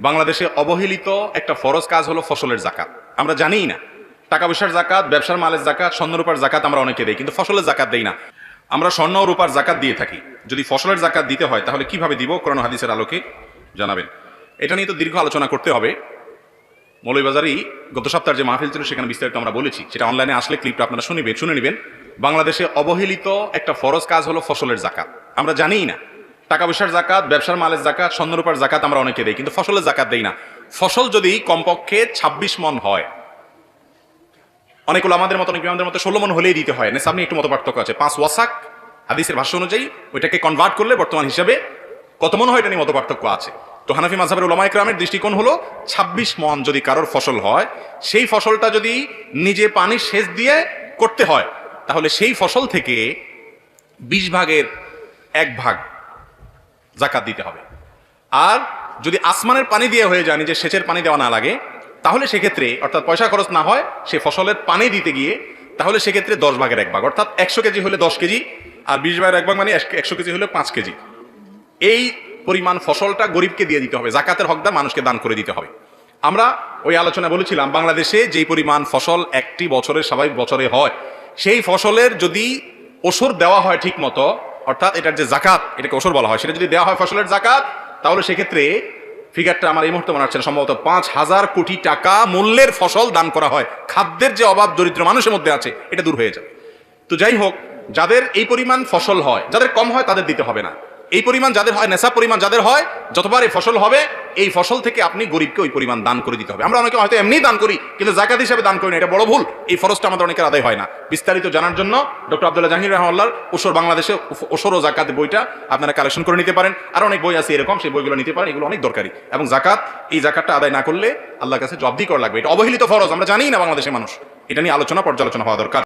বাংলাদেশে অবহেলিত একটা ফরজ কাজ হলো ফসলের জাকাত। আমরা জানিই না। টাকা পয়সার জাকাত, ব্যবসার মালের জাকাত স্বর্ণরূপার জাকাত আমরা অনেকে দেই, কিন্তু ফসলের জাকাত দেই না। আমরা স্বর্ণ রূপার জাকাত দিয়ে থাকি। যদি ফসলের জাকাত দিতে হয়, তাহলে কীভাবে দিব? কোরআন হাদিসের আলোকে জানাবেন। এটা নিয়ে তো দীর্ঘ আলোচনা করতে হবে। মৌলভীবাজারই গত সপ্তাহের যে মাহফিল ছিল, সেখানে বিস্তারিত আমরা বলেছি। সেটা অনলাইনে আসলে ক্লিপটা আপনারা শুনবেন শুনে নেবেন। বাংলাদেশে অবহেলিত একটা ফরজ কাজ হলো ফসলের জাকাত। আমরা জানিই না টাকা পয়সার জাকাত, ব্যবসার মালের জাকাত স্বর্ণরূপার জাকাত আমরা অনেকে দেই, কিন্তু ফসলের জাকাত দেই না। ফসল যদি কমপক্ষে ২৬ মন হয়, অনেকগুলো আমাদের মতো অনেক আমাদের মতো ষোলো মন হলেই দিতে হয়। নিয়ে একটু মতো পার্থক্য আছে। পাঁচ ওয়াসাক, হাদিসের ভাষ্য অনুযায়ী ওইটাকে কনভার্ট করলে বর্তমান হিসাবে কত মন হয় এটা নিয়ে মতো পার্থক্য আছে। তো হানাফি মাঝহাবের ওলামা ইকরামের দৃষ্টিকোণ হলো ২৬ মন যদি কারোর ফসল হয়, সেই ফসলটা যদি নিজে পানি সেচ দিয়ে করতে হয়, তাহলে সেই ফসল থেকে বিশ ভাগের এক ভাগ জাকাত দিতে হবে। আর যদি আসমানের পানি দিয়ে হয়ে যায় যে সেচের পানি দেওয়া না লাগে, তাহলে সেক্ষেত্রে, অর্থাৎ পয়সা খরচ না হয়, সে ফসলের পানি দিতে গিয়ে, তাহলে সেক্ষেত্রে দশ ভাগের এক ভাগ, অর্থাৎ একশো কেজি হলে দশ কেজি, আর বিশ ভাগের এক ভাগ মানে একশো কেজি হলে পাঁচ কেজি। এই পরিমাণ ফসলটা গরিবকে দিয়ে দিতে হবে জাকাতের হকদার মানুষকে দান করে দিতে হবে। আমরা ওই আলোচনা বলেছিলাম, বাংলাদেশে যেই পরিমাণ ফসল একটি বছরের স্বাভাবিক বছরে হয়, সেই ফসলের যদি ওষুধ দেওয়া হয় ঠিক মতো অর্থাৎ এটার যে জাকাত এটাকে ওসর বলা হয়। সেটা যদি দেওয়া হয় ফসলের জাকাত তাহলে সেক্ষেত্রে ফিগারটা আমার এই মুহূর্তে মনে হচ্ছে সম্ভবত পাঁচ হাজার কোটি টাকা মূল্যের ফসল দান করা হয়। খাদ্যের যে অভাব দরিদ্র মানুষের মধ্যে আছে, এটা দূর হয়ে যায়। তো যাই হোক, যাদের এই পরিমাণ ফসল হয়, যাদের কম হয় তাদের দিতে হবে না। এই পরিমাণ যাদের হয় নেশা পরিমাণ যাদের হয়, যতবার এই ফসল হবে, এই ফসল থেকে আপনি গরিবকে ওই পরিমাণ দান করে দিতে হবে। আমরা অনেকে হয়তো এমনি দান করি, কিন্তু জাকাত হিসাবে দান করি না, এটা বড় ভুল। এই ফরজটা আমাদের অনেকের আদায় হয় না। বিস্তারিত জানার জন্য ডক্টর আব্দুল্লাহ জাহাঙ্গীর রহমাল্লার ওসর বাংলাদেশে ওসর ও জাকাত বইটা আপনারা কালেকশন করে নিতে পারেন। আর অনেক বই আছে এরকম, সেই বইগুলো নিতে পারেন, এগুলো অনেক দরকারি। এবং জাকাত এই জাকাতটা আদায় না করলে আল্লাহর কাছে জব্দি করা লাগবে। এটা অবহেলিত ফরজ, আমরা জানি না বাংলাদেশের মানুষ। এটা নিয়ে আলোচনা, পর্যালোচনা হওয়া দরকার।